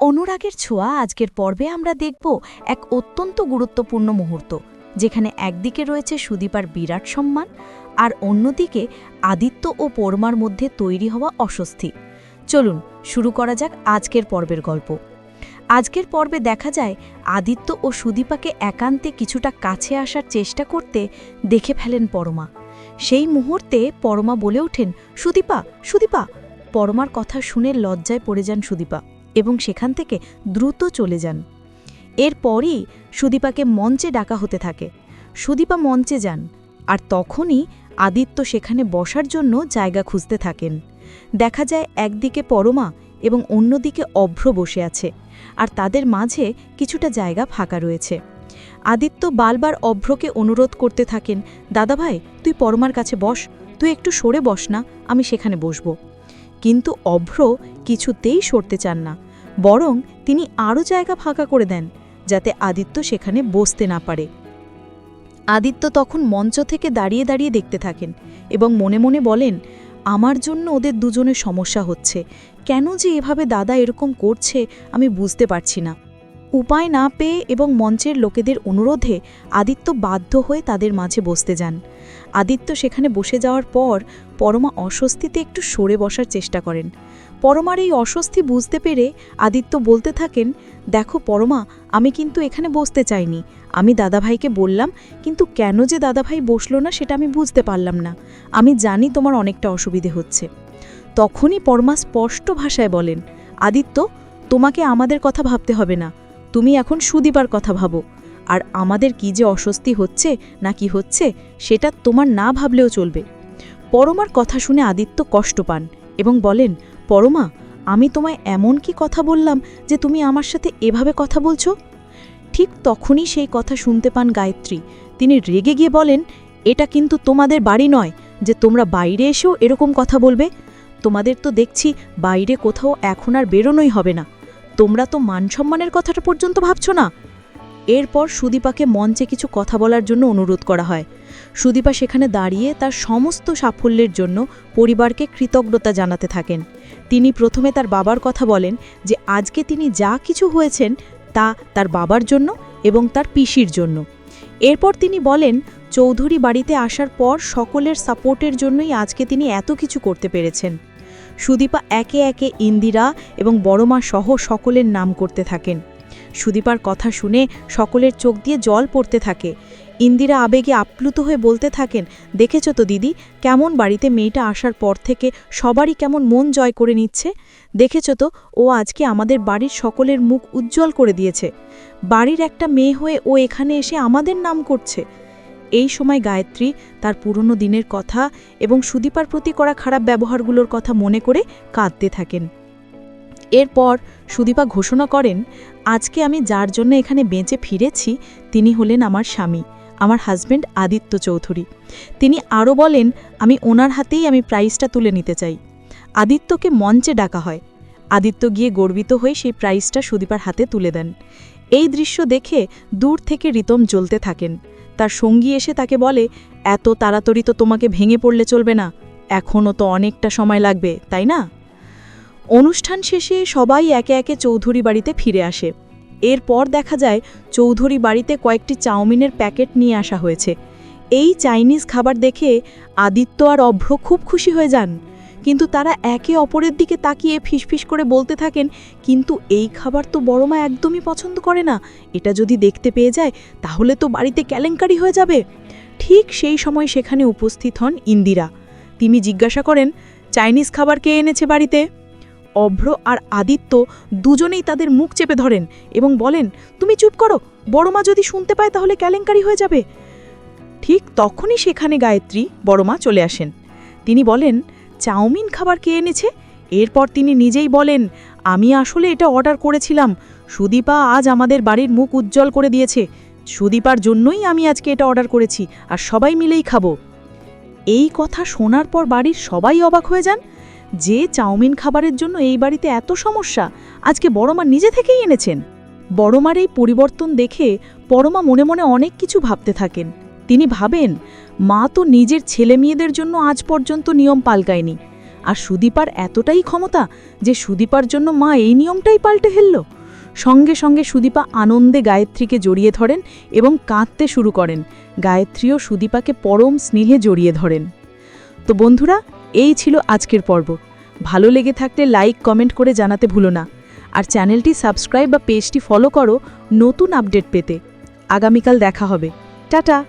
অনুরাগের ছোঁয়া আজকের পর্বে আমরা দেখব এক অত্যন্ত গুরুত্বপূর্ণ মুহূর্ত, যেখানে একদিকে রয়েছে সুদীপার বিরাট সম্মান আর অন্যদিকে আদিত্য ও পরমার মধ্যে তৈরি হওয়া অস্বস্তি। চলুন, শুরু করা যাক আজকের পর্বের গল্প। আজকের পর্বে দেখা যায় আদিত্য ও সুদীপাকে একান্তে কিছুটা কাছে আসার চেষ্টা করতে দেখে ফেলেন পরমা। সেই মুহূর্তে পরমা বলে ওঠেন, সুদীপা সুদীপা! পরমার কথা শুনে লজ্জায় পড়ে যান সুদীপা। এবং সেখান থেকে দ্রুত চলে যান। এরপরই সুদীপাকে মঞ্চে ডাকা হতে থাকে। সুদীপা মঞ্চে যান আর তখনই আদিত্য সেখানে বসার জন্য জায়গা খুঁজতে থাকেন। দেখা যায় একদিকে পরমা এবং অন্যদিকে অভ্র বসে আছে আর তাদের মাঝে কিছুটা জায়গা ফাঁকা রয়েছে। আদিত্য বারবার অভ্রকে অনুরোধ করতে থাকেন, দাদাভাই, তুই পরমার কাছে বস, তুই একটু সরে বস না, আমি সেখানে বসবো। কিন্তু অভ্র কিছুতেই সরতে চান না। বরং তিনি আরও জায়গা ফাঁকা করে দেন, যাতে আদিত্য সেখানে বসতে না পারে। আদিত্য তখন মঞ্চ থেকে দাঁড়িয়ে দাঁড়িয়ে দেখতে থাকেন এবং মনে মনে বলেন, আমার জন্য ওদের দুজনের সমস্যা হচ্ছে। কেন যে এভাবে দাদা এরকম করছে আমি বুঝতে পারছি না। উপায় না পেয়ে এবং মঞ্চের লোকেদের অনুরোধে আদিত্য বাধ্য হয়ে তাদের মাঝে বসতে যান। আদিত্য সেখানে বসে যাওয়ার পর পরমা অস্বস্তিতে একটু সরে বসার চেষ্টা করেন। পরমার এই অস্বস্তি বুঝতে পেরে আদিত্য বলতে থাকেন, দেখো পরমা, আমি কিন্তু এখানে বসতে চাইনি। আমি দাদাভাইকে বললাম, কিন্তু কেন যে দাদাভাই বসল না সেটা আমি বুঝতে পারলাম না। আমি জানি তোমার অনেকটা অসুবিধে হচ্ছে। তখনই পরমা স্পষ্ট ভাষায় বলেন, আদিত্য, তোমাকে আমাদের কথা ভাবতে হবে না। তুমি এখন সুদীপার কথা ভাবো। আর আমাদের কি যে অস্বস্তি হচ্ছে না কি হচ্ছে, সেটা তোমার না ভাবলেও চলবে। পরমার কথা শুনে আদিত্য কষ্ট পান এবং বলেন, পরমা, আমি তোমায় এমন কি কথা বললাম যে তুমি আমার সাথে এভাবে কথা বলছো? ঠিক তখনই সেই কথা শুনতে পান গায়ত্রী। তিনি রেগে গিয়ে বলেন, এটা কিন্তু তোমাদের বাড়ি নয় যে তোমরা বাইরে এসেও এরকম কথা বলবে। তোমাদের তো দেখছি বাইরে কোথাও এখন আর বেরোনোই হবে না। তোমরা তো মান সম্মানের কথাটা পর্যন্ত ভাবছ না? এরপর সুদীপাকে মঞ্চে কিছু কথা বলার জন্য অনুরোধ করা হয়। সুদীপা সেখানে দাঁড়িয়ে তার সমস্ত সাফল্যের জন্য পরিবারকে কৃতজ্ঞতা জানাতে থাকেন। তিনি প্রথমে তার বাবার কথা বলেন যে, আজকে তিনি যা কিছু হয়েছেন তা তার বাবার জন্য এবং তার পিসির জন্য। এরপর তিনি বলেন, চৌধুরী বাড়িতে আসার পর সকলের সাপোর্টের জন্যই আজকে তিনি এত কিছু করতে পেরেছেন। সুদীপা একে একে ইন্দিরা এবং বড়মা সহ সকলের নাম করতে থাকেন। সুদীপার কথা শুনে সকলের চোখ দিয়ে জল পড়তে থাকে। ইন্দিরা আবেগে আপ্লুত হয়ে বলতে থাকেন, দেখেছ তো দিদি, কেমন বাড়িতে মেয়েটা আসার পর থেকে সবারই কেমন মন জয় করে নিচ্ছে? দেখেছ তো, ও আজকে আমাদের বাড়ির সকলের মুখ উজ্জ্বল করে দিয়েছে। বাড়ির একটা মেয়ে হয়ে ও এখানে এসে আমাদের নাম করছে। এই সময় গায়ত্রী তার পুরনো দিনের কথা এবং সুদীপার প্রতি করা খারাপ ব্যবহারগুলোর কথা মনে করে কাঁদতে থাকেন। এরপর সুদীপা ঘোষণা করেন, আজকে আমি যার জন্য এখানে বেঁচে ফিরেছি, তিনি হলেন আমার স্বামী, আমার হাজব্যান্ড আদিত্য চৌধুরী। তিনি আরও বলেন, আমি ওনার হাতেই আমি প্রাইজটা তুলে নিতে চাই। আদিত্যকে মঞ্চে ডাকা হয়। আদিত্য গিয়ে গর্বিত হয়ে সেই প্রাইজটা সুদীপার হাতে তুলে দেন। এই দৃশ্য দেখে দূর থেকে রিতম জ্বলতে থাকেন। তার সঙ্গী এসে তাকে বলে, এত তাড়াতাড়ি তো তোমাকে ভেঙে পড়লে চলবে না। এখনও তো অনেকটা সময় লাগবে, তাই না? অনুষ্ঠান শেষে সবাই একে একে চৌধুরী বাড়িতে ফিরে আসে। এরপর দেখা যায়, চৌধুরী বাড়িতে কয়েকটি চাউমিনের প্যাকেট নিয়ে আসা হয়েছে। এই চাইনিজ খাবার দেখে আদিত্য আর অভ্র খুব খুশি হয়ে যান। কিন্তু তারা একে অপরের দিকে তাকিয়ে ফিসফিস করে বলতে থাকেন, কিন্তু এই খাবার তো বড়মা একদমই পছন্দ করে না। এটা যদি দেখতে পেয়ে যায়, তাহলে তো বাড়িতে কেলেঙ্কারি হয়ে যাবে। ঠিক সেই সময় সেখানে উপস্থিত হন ইন্দিরা। তিনি জিজ্ঞাসা করেন, চাইনিজ খাবার কে এনেছে বাড়িতে? অভ্র আর আদিত্য দুজনেই তাদের মুখ চেপে ধরেন এবং বলেন, তুমি চুপ করো বড়মা যদি শুনতে পায় তাহলে কেলেঙ্কারি হয়ে যাবে। ঠিক তখনই সেখানে গায়ত্রী বড়মা চলে আসেন। তিনি বলেন চাউমিন খাবার কে এনেছে? এরপর তিনি নিজেই বলেন, আমি আসলে এটা অর্ডার করেছিলাম। সুদীপা আজ আমাদের বাড়ির মুখ উজ্জ্বল করে দিয়েছে। সুদীপার জন্যই আমি আজকে এটা অর্ডার করেছি আর সবাই মিলেই খাব। এই কথা শোনার পর বাড়ির সবাই অবাক হয়ে যান। যে চাউমিন খাবারের জন্য এই বাড়িতে এত সমস্যা, আজকে বড়মা নিজে থেকেই এনেছেন। বড়মার এই পরিবর্তন দেখে পরমা মনে মনে অনেক কিছু ভাবতে থাকেন। তিনি ভাবেন, মা তো নিজের ছেলে মেয়েদের জন্য আজ পর্যন্ত নিয়ম পাল্টায়নি। আর সুদীপার এতটাই ক্ষমতা যে সুদীপার জন্য মা এই নিয়মটাই পাল্টে ফেলল। সঙ্গে সঙ্গে সুদীপা আনন্দে গায়ত্রীকে জড়িয়ে ধরেন এবং কাঁদতে শুরু করেন। গায়ত্রীও সুদীপাকে পরম স্নেহে জড়িয়ে ধরেন। তো বন্ধুরা, এই ছিল আজকের পর্ব। ভালো লেগে থাকলে লাইক, কমেন্ট করে জানাতে ভুলো না। আর চ্যানেলটি সাবস্ক্রাইব বা পেজটি ফলো করো নতুন আপডেট পেতে। আগামীকাল দেখা হবে। টাটা!